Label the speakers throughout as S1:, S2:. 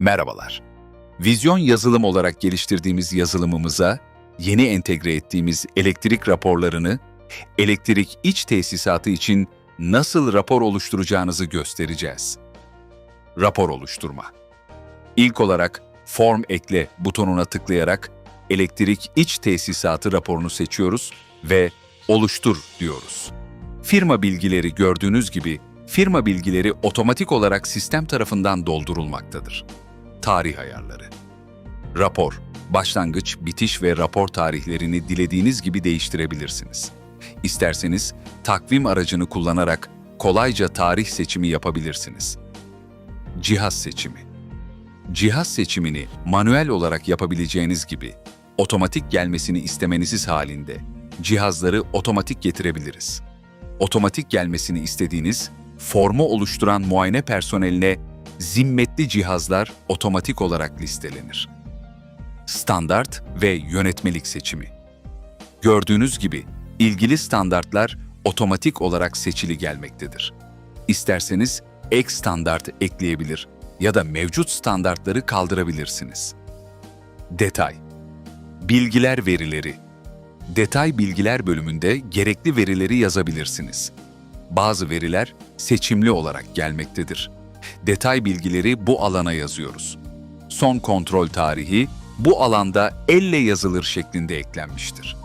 S1: Merhabalar. Vizyon yazılım olarak geliştirdiğimiz yazılımımıza yeni entegre ettiğimiz elektrik raporlarını, elektrik iç tesisatı için nasıl rapor oluşturacağınızı göstereceğiz. Rapor oluşturma. İlk olarak Form ekle butonuna tıklayarak elektrik iç tesisatı raporunu seçiyoruz ve oluştur diyoruz. Firma bilgileri gördüğünüz gibi firma bilgileri otomatik olarak sistem tarafından doldurulmaktadır. Tarih ayarları. Rapor, başlangıç, bitiş ve rapor tarihlerini dilediğiniz gibi değiştirebilirsiniz. İsterseniz takvim aracını kullanarak kolayca tarih seçimi yapabilirsiniz. Cihaz seçimi. Cihaz seçimini manuel olarak yapabileceğiniz gibi otomatik gelmesini istemeniz halinde cihazları otomatik getirebiliriz. Otomatik gelmesini istediğiniz formu oluşturan muayene personeline zimmetli cihazlar otomatik olarak listelenir. Standart ve yönetmelik seçimi. Gördüğünüz gibi ilgili standartlar otomatik olarak seçili gelmektedir. İsterseniz ek standart ekleyebilir ya da mevcut standartları kaldırabilirsiniz. Detay Bilgiler verileri Detay bilgiler bölümünde gerekli verileri yazabilirsiniz. Bazı veriler seçimli olarak gelmektedir. Detay bilgileri bu alana yazıyoruz. Son kontrol tarihi bu alanda elle yazılır şeklinde eklenmiştir.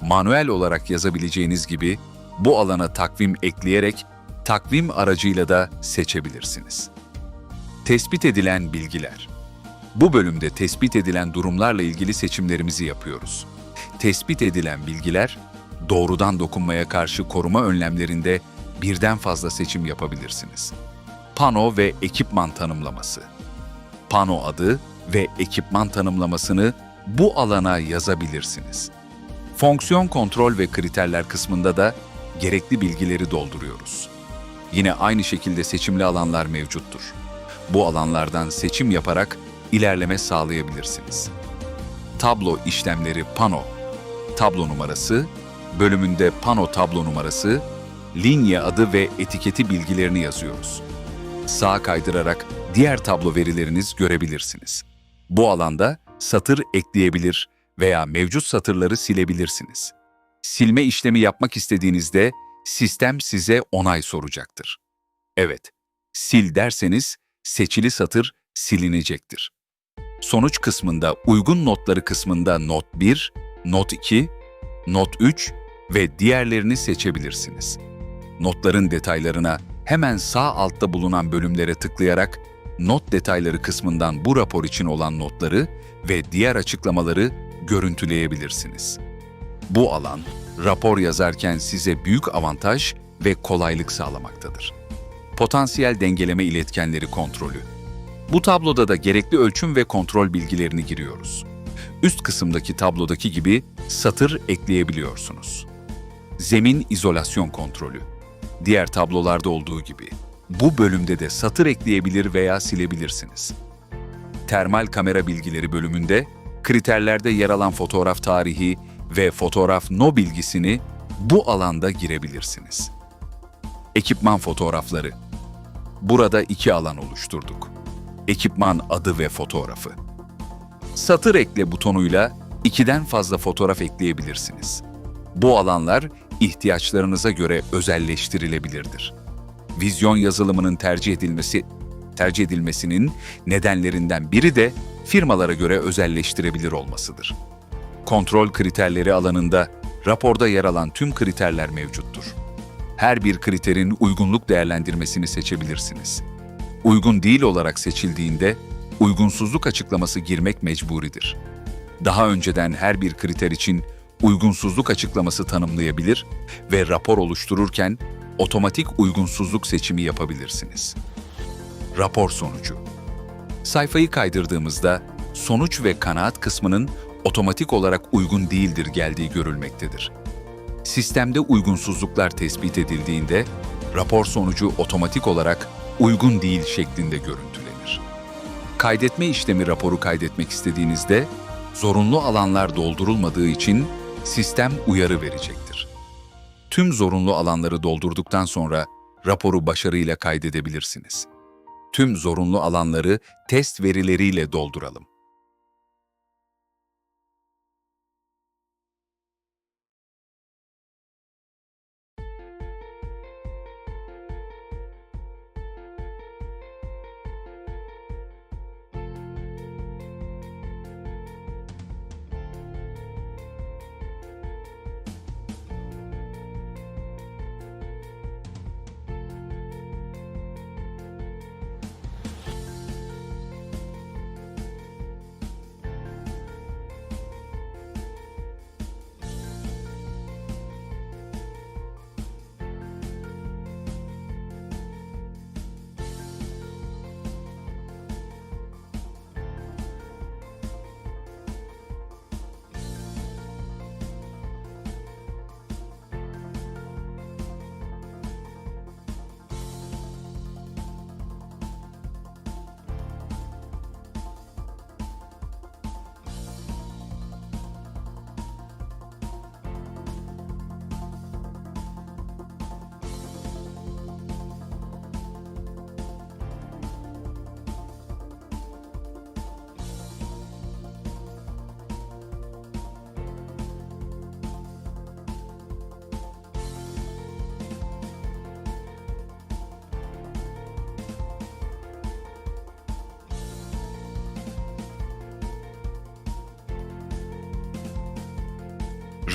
S1: Manuel olarak yazabileceğiniz gibi bu alana takvim ekleyerek takvim aracıyla da seçebilirsiniz. Tespit edilen bilgiler. Bu bölümde tespit edilen durumlarla ilgili seçimlerimizi yapıyoruz. Tespit edilen bilgiler, doğrudan dokunmaya karşı koruma önlemlerinde birden fazla seçim yapabilirsiniz. Pano ve ekipman tanımlaması. Pano adı ve ekipman tanımlamasını bu alana yazabilirsiniz. Fonksiyon kontrol ve kriterler kısmında da gerekli bilgileri dolduruyoruz. Yine aynı şekilde seçimli alanlar mevcuttur. Bu alanlardan seçim yaparak ilerleme sağlayabilirsiniz. Tablo işlemleri pano, tablo numarası, bölümünde pano tablo numarası, linye adı ve etiketi bilgilerini yazıyoruz. Sağa kaydırarak diğer tablo verileriniz görebilirsiniz. Bu alanda satır ekleyebilir veya mevcut satırları silebilirsiniz. Silme işlemi yapmak istediğinizde sistem size onay soracaktır. Evet, sil derseniz seçili satır silinecektir. Sonuç kısmında uygun notları kısmında not 1, not 2, not 3 ve diğerlerini seçebilirsiniz. Notların detaylarına hemen sağ altta bulunan bölümlere tıklayarak not detayları kısmından bu rapor için olan notları ve diğer açıklamaları görüntüleyebilirsiniz. Bu alan, rapor yazarken size büyük avantaj ve kolaylık sağlamaktadır. Potansiyel dengeleme iletkenleri kontrolü. Bu tabloda da gerekli ölçüm ve kontrol bilgilerini giriyoruz. Üst kısımdaki tablodaki gibi satır ekleyebiliyorsunuz. Zemin izolasyon kontrolü. Diğer tablolarda olduğu gibi bu bölümde de satır ekleyebilir veya silebilirsiniz. Termal kamera bilgileri bölümünde kriterlerde yer alan fotoğraf tarihi ve fotoğraf no bilgisini bu alanda girebilirsiniz. Ekipman fotoğrafları. Burada iki alan oluşturduk. Ekipman adı ve fotoğrafı. Satır ekle butonuyla ikiden fazla fotoğraf ekleyebilirsiniz. Bu alanlar ihtiyaçlarınıza göre özelleştirilebilirdir. Vizyon yazılımının tercih edilmesi tercih edilmesinin nedenlerinden biri de firmalara göre özelleştirebilir olmasıdır. Kontrol kriterleri alanında raporda yer alan tüm kriterler mevcuttur. Her bir kriterin uygunluk değerlendirmesini seçebilirsiniz. Uygun değil olarak seçildiğinde uygunsuzluk açıklaması girmek mecburidir. Daha önceden her bir kriter için uygunsuzluk açıklaması tanımlayabilir ve rapor oluştururken otomatik uygunsuzluk seçimi yapabilirsiniz. Rapor sonucu. Sayfayı kaydırdığımızda sonuç ve kanaat kısmının otomatik olarak uygun değildir geldiği görülmektedir. Sistemde uygunsuzluklar tespit edildiğinde rapor sonucu otomatik olarak uygun değil şeklinde görüntülenir. Kaydetme işlemi raporu kaydetmek istediğinizde zorunlu alanlar doldurulmadığı için sistem uyarı verecektir. Tüm zorunlu alanları doldurduktan sonra raporu başarıyla kaydedebilirsiniz. Tüm zorunlu alanları test verileriyle dolduralım.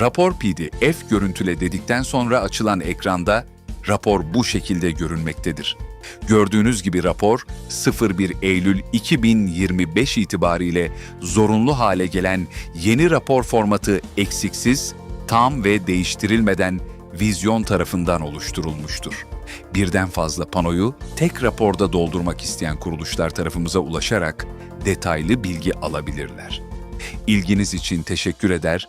S1: Rapor PDF görüntüle dedikten sonra açılan ekranda rapor bu şekilde görünmektedir. Gördüğünüz gibi rapor 01 Eylül 2025 itibariyle zorunlu hale gelen yeni rapor formatı eksiksiz, tam ve değiştirilmeden vizyon tarafından oluşturulmuştur. Birden fazla panoyu tek raporda doldurmak isteyen kuruluşlar tarafımıza ulaşarak detaylı bilgi alabilirler. İlginiz için teşekkür eder,